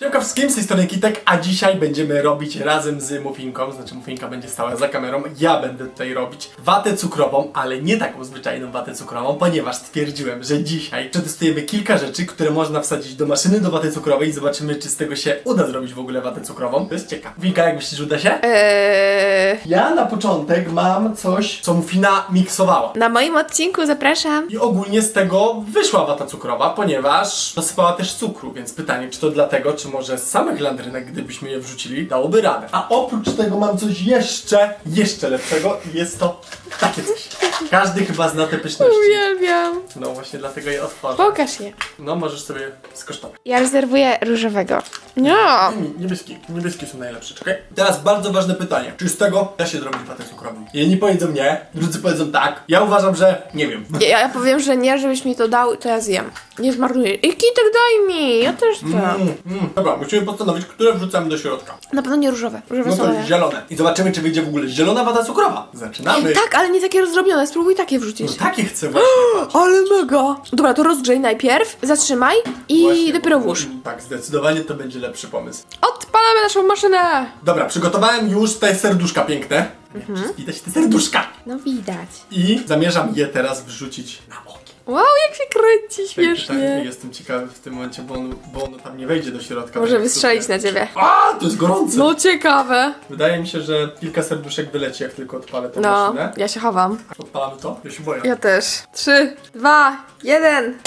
Siemka wszystkim, z tej strony Kitek, a dzisiaj będziemy robić razem z Mufinką, znaczy Mufinka będzie stała za kamerą, ja będę tutaj robić watę cukrową, ale nie taką zwyczajną watę cukrową, ponieważ stwierdziłem, że dzisiaj przetestujemy kilka rzeczy, które można wsadzić do maszyny do waty cukrowej i zobaczymy, czy z tego się uda zrobić w ogóle watę cukrową. To jest ciekawe. Winka, jak myślisz, uda się? Eee, Ja na początek mam coś, co Mufina miksowała. na moim odcinku zapraszam. I ogólnie z tego wyszła wata cukrowa, ponieważ dosypała też cukru, więc pytanie, czy to dlatego, czy może z samych landrynek, gdybyśmy je wrzucili, dałoby radę. A oprócz tego mam coś jeszcze, jeszcze lepszego i jest to takie coś. Każdy chyba zna te pyszności. Uwielbiam. No właśnie dlatego je otworzę. Pokaż je. No możesz sobie skosztować. Ja rezerwuję różowego. No. Nie, Niebieski, niebieskie są najlepsze, czekaj. Teraz bardzo ważne pytanie. Czy z tego da się zrobić watę cukrową? Jedni powiedzą nie, drudzy powiedzą tak. Ja uważam, że nie wiem. Ja, ja powiem, że nie, żebyś mi to dał, to ja zjem. Nie zmarnuję. I kitek daj mi, ja też chcę. Mm, mm. Dobra, musimy postanowić, które wrzucamy do środka. Na pewno nie różowe. Różowe No są to zielone. I zobaczymy, czy wyjdzie w ogóle zielona wata cukrowa. Zaczynamy. Tak, ale nie takie rozdrobnione. Spróbuj takie No wrzucić. takie chcę właśnie. Ale mega. Dobra, to rozgrzej najpierw, zatrzymaj i Właśnie, dopiero bo- włóż. Tak, zdecydowanie to będzie lepszy pomysł. Odpalamy naszą maszynę. Dobra, przygotowałem już te serduszka piękne. Mhm. Widać te serduszka. No widać. I zamierzam je teraz wrzucić na ogień. Wow, jak się kręci Tak, śmiesznie. jestem ciekawy w tym momencie, bo on, bo ono tam nie wejdzie do środka. Może tak wystrzelić na ciebie. A, to jest gorące. No ciekawe. Wydaje mi się, że kilka serduszek wyleci, jak tylko odpalę tę No, maszynę. ja się chowam. Odpalamy to? Ja się boję. Ja też. Trzy, dwa, jeden.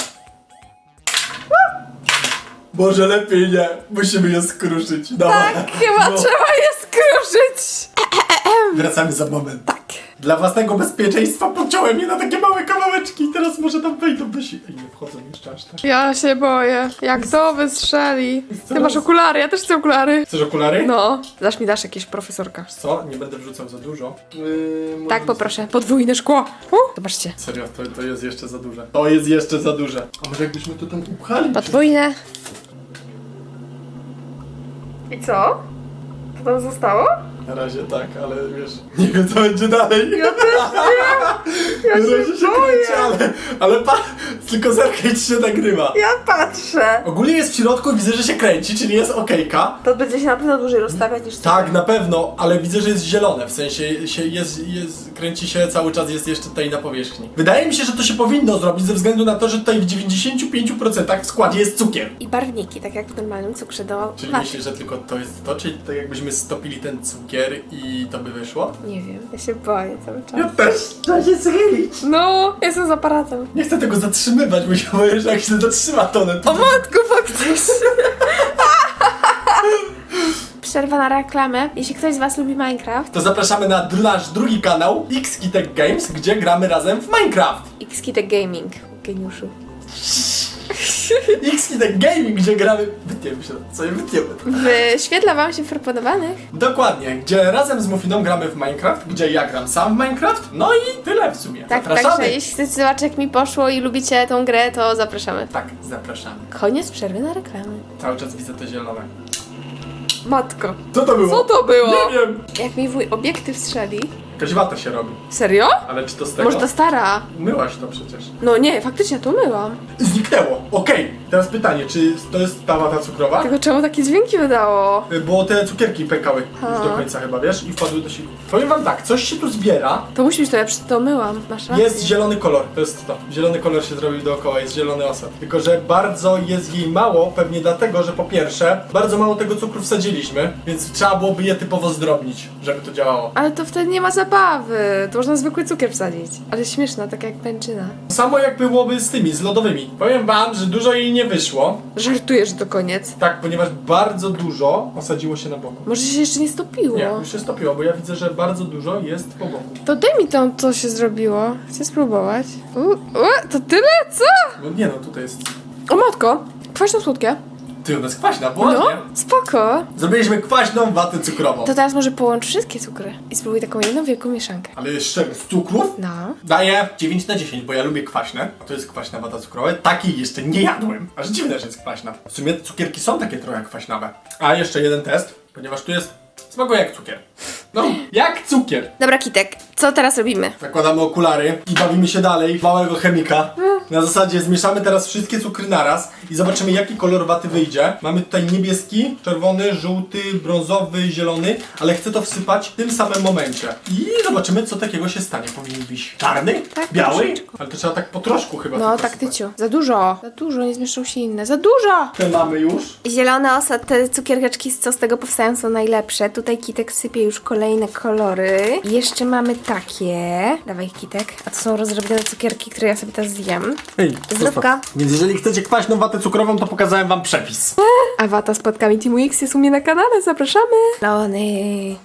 Może lepiej nie. Musimy je skruszyć. Dawaj. Tak, chyba No. trzeba je skruszyć. Wracamy za moment. Tak. Dla własnego bezpieczeństwa pociąłem je na takie małe kawałeczki i teraz może tam wejdą do si... Ej, nie wchodzą jeszcze aż tak. Ja się boję. Jak to wystrzeli. Ty masz okulary, ja też chcę okulary. Chcesz okulary? No. Dasz mi dasz jakieś profesorka. Co? Nie będę wrzucał za dużo. Yy, może Tak, z- poproszę. Podwójne szkło. Uh, zobaczcie. Serio, to, to jest jeszcze za duże. To jest jeszcze za duże. A może jakbyśmy to tam upchali? Podwójne. I co? To tam zostało? Na razie tak, ale wiesz, nie wiem co będzie dalej. Ja też nie. Ja się się boję. kręci, ale, ale pa, tylko zerkaj ci się nagrywa. Ja patrzę. Ogólnie jest w środku i widzę, że się kręci, czyli jest okejka. To będzie się na pewno dłużej rozstawiać niż Tak, na pewno, ale widzę, że jest zielone, w sensie się jest, jest, kręci się cały czas, jest jeszcze tutaj na powierzchni. Wydaje mi się, że to się powinno zrobić ze względu na to, że tutaj w 95% w składzie jest cukier. I barwniki, tak jak w normalnym cukrze do Czyli myślisz, że tylko to jest to, czy tak jakbyśmy stopili ten cukier i to by wyszło? Nie wiem, ja się boję cały czas. Ja też, trzeba się schylić. No, jestem z aparatem. Nie chcę tego zatrzymywać, bo się boję, że jak się zatrzyma to one... O matko, faktycznie. Przerwa na reklamę. Jeśli ktoś z Was lubi Minecraft, To zapraszamy na dr- nasz drugi kanał, Xkitek Games, gdzie gramy razem w Minecraft. Xkitek Gaming, geniuszu. Xkitek Gaming, gdzie gramy... Wytniemy się, wytniemy. Wyświetla Wam się w proponowanych. Dokładnie, gdzie razem z Mufiną gramy w Minecraft, gdzie ja gram sam w Minecraft, no i tyle w sumie. Tak, zapraszamy. także jeśli jak mi poszło i lubicie tą grę, to zapraszamy. Tak, zapraszamy. Koniec przerwy na reklamy. Cały czas widzę to zielone. Matko. Co to było? Co to było? Nie wiem. Jak mi wuj obiektyw strzeli. Jakaś wata się robi. Serio? Ale czy to z tego? Może ta stara? Myłaś to przecież. No nie, faktycznie to myłam. Zniknęło. Okej, teraz pytanie, czy to jest ta wata cukrowa? Tylko czemu takie dźwięki wydało? Bo te cukierki pękały już do końca chyba, wiesz? I wpadły do siebie. Powiem wam tak, coś się tu zbiera. To musi być to, ja przed to myłam. Masz rację. Jest zielony kolor, to jest to. Zielony kolor się zrobił dookoła, jest zielony osad. Tylko, że bardzo jest jej mało, pewnie dlatego, że po pierwsze, bardzo mało tego cukru wsadziliśmy, więc trzeba byłoby je typowo zdrobnić, żeby to działało. Ale to wtedy nie ma zabawy. To można zwykły cukier wsadzić. Ale śmieszna, tak jak pęczyna. Samo jak byłoby z tymi, z lodowymi. Powiem wam, że dużo jej nie wyszło. Żartuję, że to koniec. Tak, ponieważ bardzo dużo osadziło się na boku. Może się jeszcze nie stopiło. Nie, już się stopiło, bo ja widzę, że bardzo dużo jest po boku. To daj mi tam, co się zrobiło. Chcę spróbować. U, u, to tyle? Co? No nie no, tutaj jest... O matko, kwaśno słodkie. Ty, ona jest kwaśna, bo No, ładnie. spoko. Zrobiliśmy kwaśną watę cukrową. To teraz może połącz wszystkie cukry i spróbuj taką jedną wielką mieszankę. Ale jeszcze z cukrów? No. Daję 9 na 10, bo ja lubię kwaśne. A to jest kwaśna wata cukrowa. Takiej jeszcze nie jadłem. Aż dziwne, że jest kwaśna. W sumie te cukierki są takie trochę kwaśnawe. A jeszcze jeden test, ponieważ tu jest... Smakuje jak cukier. No, jak cukier. Dobra, Kitek, Co teraz robimy? Zakładamy okulary i bawimy się dalej. Małego chemika. Na zasadzie zmieszamy teraz wszystkie cukry naraz i zobaczymy jaki kolor waty wyjdzie. Mamy tutaj niebieski, czerwony, żółty, brązowy, zielony, ale chcę to wsypać w tym samym momencie. I zobaczymy co takiego się stanie. Powinien być czarny? Tak, Biały? troszeczkę. Ale to trzeba tak po troszku chyba. No, tylko tak, sypać. tyciu. Za dużo. Za dużo, nie zmieszczą się inne. Za dużo! Te mamy już. Zielone osad, te cukiereczki, co z tego powstają, są najlepsze. Tutaj Kitek sypie już kolejne kolory. Jeszcze mamy takie. Dawaj, Kitek. A to są rozrobione cukierki, które ja sobie teraz zjem. Ej, Zdrówka. Więc jeżeli chcecie kwaśną watę cukrową, to pokazałem wam przepis. A wata z płatkami Team X jest u mnie na kanale, zapraszamy. Lony.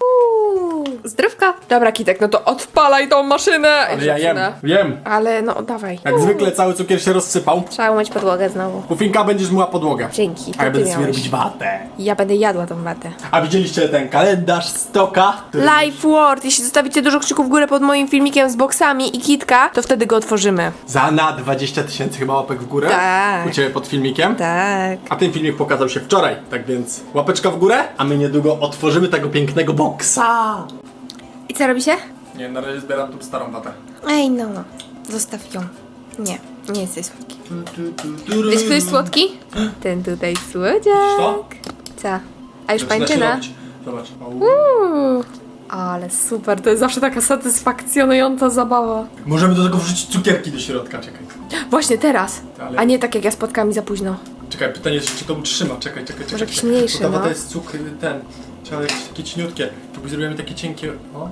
Zdrówka. Dobra, Kitek, no to odpalaj tą maszynę. Ale ja jem, jem. Ale no, dawaj. Jak zwykle cały cukier się rozsypał. Trzeba umyć podłogę znowu. Pufinka będziesz myła podłogę. Dzięki, to A ja ty będę sobie miałeś. robić watę. Ja będę jadła tą watę. A widzieliście ten kalendarz stoka? który- Life Word. Jeśli zostawicie dużo kciuków w górę pod moim filmikiem z boksami i kitka, to wtedy go otworzymy. Za na 20 tysięcy chyba łapek w górę. Tak. U Ciebie pod filmikiem. Tak. A ten filmik pokazał się wczoraj, tak więc łapeczka w górę, a my niedługo otworzymy tego pięknego boksa. I co robi się? Nie, na razie zbieram tu starą watę. Ej no, zostaw ją. Nie, nie jesteś słodki. Wiesz, kto jest słodki? Ten tutaj słodziak. Co? Co? A już Zaczyna się pańczyna? robić. Zobacz. Au. Uuu. Ale super, to jest zawsze taka satysfakcjonująca zabawa. Możemy do tego wrzucić cukierki do środka, czekaj. Właśnie teraz, Ale- a nie tak jak ja z płatkami za późno. Czekaj, pytanie jest, czy to utrzyma. Czekaj, czekaj, czekaj. Może jakiś czekaj. mniejszy, Bo ta no. wata jest cukr, ten. Trzeba jakieś takie cieniutkie. Tu zrobimy takie cienkie. O.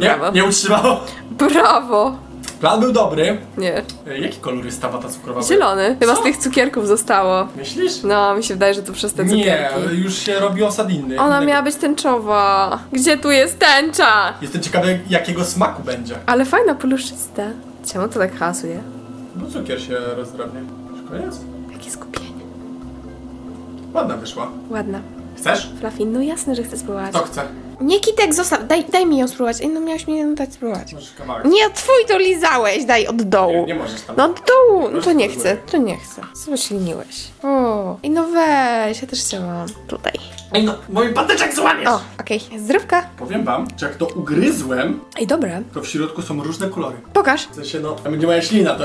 Nie, Brawo. nie utrzymało. Brawo! Plan był dobry. Nie, E, Jaki kolor jest ta wata cukrowa? zielony. Chyba z tych cukierków zostało. Myślisz? No, mi się wydaje, że to przez te Nie, cukierki. już się robi osad inny. Ona innego. miała być tęczowa. Gdzie tu jest tęcza? Jestem ciekawy, jakiego smaku będzie. Ale fajna, poluszysta. Czemu to tak hasuje? Bo cukier się rozdrabnia. Już koniec? Jakie skupienie. Ładna wyszła. Ładna. Chcesz? Fluffy, no jasne, że chcę spróbować. Kto chce? Nie, Kitek, zostaw. Daj, daj mi ją spróbować. Ej, no miałeś mi ją dać spróbować. Kawałek. Nie, twój to lizałeś. Daj od dołu. Nie, nie możesz tam. No od dołu. No to nie chcę, to nie chcę. Złośliniłeś. O, i no weź, ja też chciałam. Tutaj. Ej no, mój patyczek złamiesz! O, okej. Zdrówka. Powiem wam, że jak to ugryzłem, Ej, dobre. to w środku są różne kolory. Pokaż. W sensie, no, tam będzie moja ślina, to...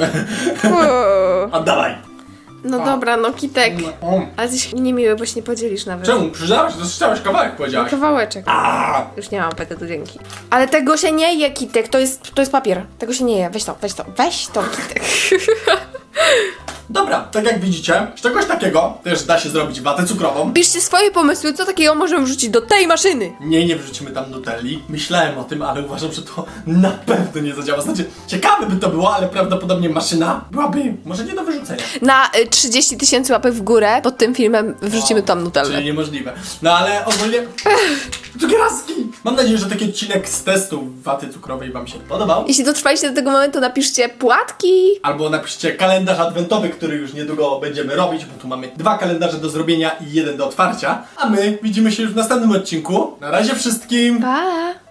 O, Oddawaj! No dobra, no Kitek. O, Ale jesteś niemiły, bo się nie podzielisz nawet. Czemu? Przyznałaś? Dostrzałeś kawałek, powiedziałaś. Kawałeczek. A, Już nie mam apetytu, dzięki. Ale tego się nie je, Kitek, to jest, to jest papier. Tego się nie je. Weź to, weź to, weź to, Kitek. Dobra, tak jak widzicie, z czegoś takiego też da się zrobić watę cukrową. Piszcie swoje pomysły, co takiego możemy wrzucić do tej maszyny. Nie, nie wrzucimy tam nutelli. Myślałem o tym, ale uważam, że to na pewno nie zadziała. Znaczy, ciekawe by to było, ale prawdopodobnie maszyna byłaby może nie do wyrzucenia. Na y, 30 tysięcy łapek w górę pod tym filmem wrzucimy tam nutellę. Czyli niemożliwe. No ale ogólnie... Cukieraski! Mam nadzieję, że taki odcinek z testu waty cukrowej wam się podobał. Jeśli dotrwaliście do tego momentu, napiszcie płatki. Albo napiszcie kalendarz adwentowy, który już niedługo będziemy robić, bo tu mamy dwa kalendarze do zrobienia i jeden do otwarcia. A my widzimy się już w następnym odcinku. Na razie wszystkim! Pa!